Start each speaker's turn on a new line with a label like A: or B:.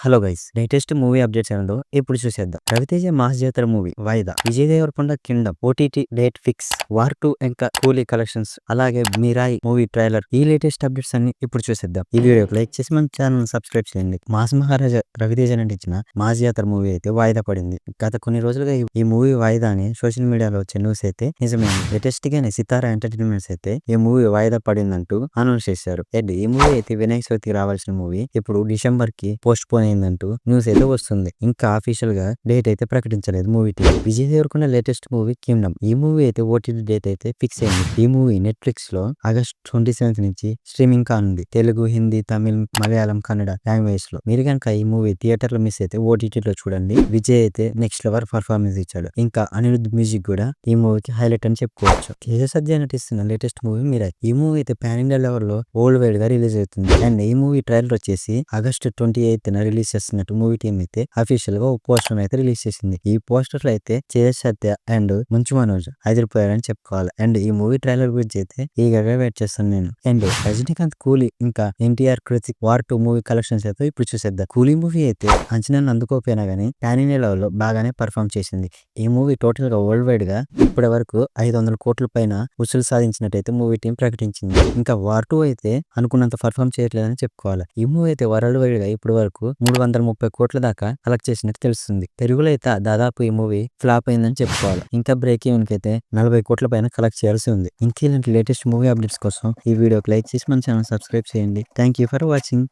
A: Hello guys latest movie updates ఏంటో ఇప్పుడు చూసేద్దాం. రవితేజ మాస్ జాతర మూవీ వాయిదా. Vijay Deverakonda Kingdom OTT date fix War two ఇంకా కూలీ కలెక్షన్స్ అలాగే మీరాయి మూవీ ట్రైలర్. ఈ లేటెస్ట్ అప్డేట్స్ అన్ని ఇప్పుడు చూసేద్దాం. ఈ వీడియోకి లైక్ చేసి మన ఛానల్ సబ్స్క్రైబ్ చేయండి. మాస్ మహారాజా రవితేజ నటించిన మాస్ జాతర మూవీ అయితే వాయిదా పడింది. గత కొన్ని రోజులుగా ఈ- మూవీ వాయిదా అని సోషల్ మీడియాలో వచ్చే న్యూస్ అయితే నిజమైంది లేటెస్ట్ గానే సితారా ఎంటర్టైన్మెంట్స్ అయితే ఈ మూవీ వాయిదా పడిందంటూ అనౌన్స్ చేశారు. అండ్ ఈ మూవీ అయితే వినాయక చవితికి రావాల్సిన మూవీ. ఇప్పుడు డిసెంబర్కి పోస్ట్ పోన్ అయిందంటూ న్యూస్ అయితే వస్తుంది. ఇంకా అఫీషియల్గా డేట్ అయితే ప్రకటించలేదు movie Vijay Deverakonda latest movie Kingdom ఈ మూవీ అయితే ఓటీటీ డేట్ అయితే ఫిక్స్ అయింది. ఈ మూవీ నెట్ఫ్లిక్స్లో ఆగస్ట్ ట్వంటీ సెవెంత్ నుంచి స్ట్రీమింగ్ కానుంది. తెలుగు హిందీ తమిళ్ మలయాళం కన్నడ లాంగ్వేజ్లో మీరు కనుక ఈ మూవీ థియేటర్లో మిస్ అయితే ఓటీటీ లో చూడండి. విజయ్ అయితే నెక్స్ట్ లెవర్ పర్ఫార్మెన్స్ ఇచ్చాడు. ఇంకా అనిరుద్ మ్యూజిక్ కూడా ఈ మూవీకి హైలైట్ అని చెప్పుకోవచ్చు. తేజ సద్య నటిస్తున్న లేటెస్ట్ మూవీ మీరా ఈ మూవీ అయితే పాన్ ఇండియా లెవెల్లో వరల్డ్ వైడ్గా రిలీజ్ అవుతుంది. అండ్ ఈ మూవీ ట్రైలర్ వచ్చేసి ఆగస్ట్ ట్వంటీ ఎయిత్ రిలీజ్ చేస్తున్నట్టు మూవీ టీం అయితే అఫీషియల్గా ఒక పోస్టర్ అయితే రిలీజ్ చేసింది. ఈ పోస్టర్లో అయితే తేజ సత్య అండ్ మంచు మనోజ్ అదిరిపోయారని చెప్పుకోవాలి. అండ్ ఈ మూవీ ట్రైలర్ గురించి అయితే ఈగగా వెయిట్ చేస్తాను నేను. అండ్ రజనీకాంత్ కూలీ ఇంకా NTR Hrithik War two movie collections అయితే ఇప్పుడు చూసేద్దాం. కూలీ మూవీ అయితే అంచనాను అందుకోపోయినా గానీ పాన్ ఇండియా లెవెల్లో బాగానే పర్ఫామ్ చేసింది. ఈ మూవీ టోటల్గా వరల్డ్ వైడ్గా ఇప్పటి వరకు ఐదు వందల కోట్ల పైన వసూలు సాధించినట్టయితే మూవీ టీం ప్రకటించింది. ఇంకా వార్ టూ అయితే అనుకున్నంత పర్ఫామ్ చేయట్లేదని చెప్పుకోవాలి. ఈ మూవీ అయితే వరల్డ్ వైడ్గా ఇప్పటి వరకు మూడు వందల ముప్పై కోట్ల దాకా కలెక్ట్ చేసినట్టు తెలుస్తుంది. తెలుగులో అయితే దాదాపు ఈ మూవీ ఫ్లాప్ అయిందని చెప్పుకోవాలి. ఇంకా బ్రేక్ ఈవెన్ అయితే నలభై కోట్ల పైన కలెక్ట్ చేయాల్సి ఉంది. ఇంకా ఇలాంటి లేటెస్ట్ మూవీ అప్డేట్స్ కోసం ఈ వీడియోకి లైక్ చేసి మన ఛానల్ సబ్స్క్రైబ్ చేయండి. Thank you for watching.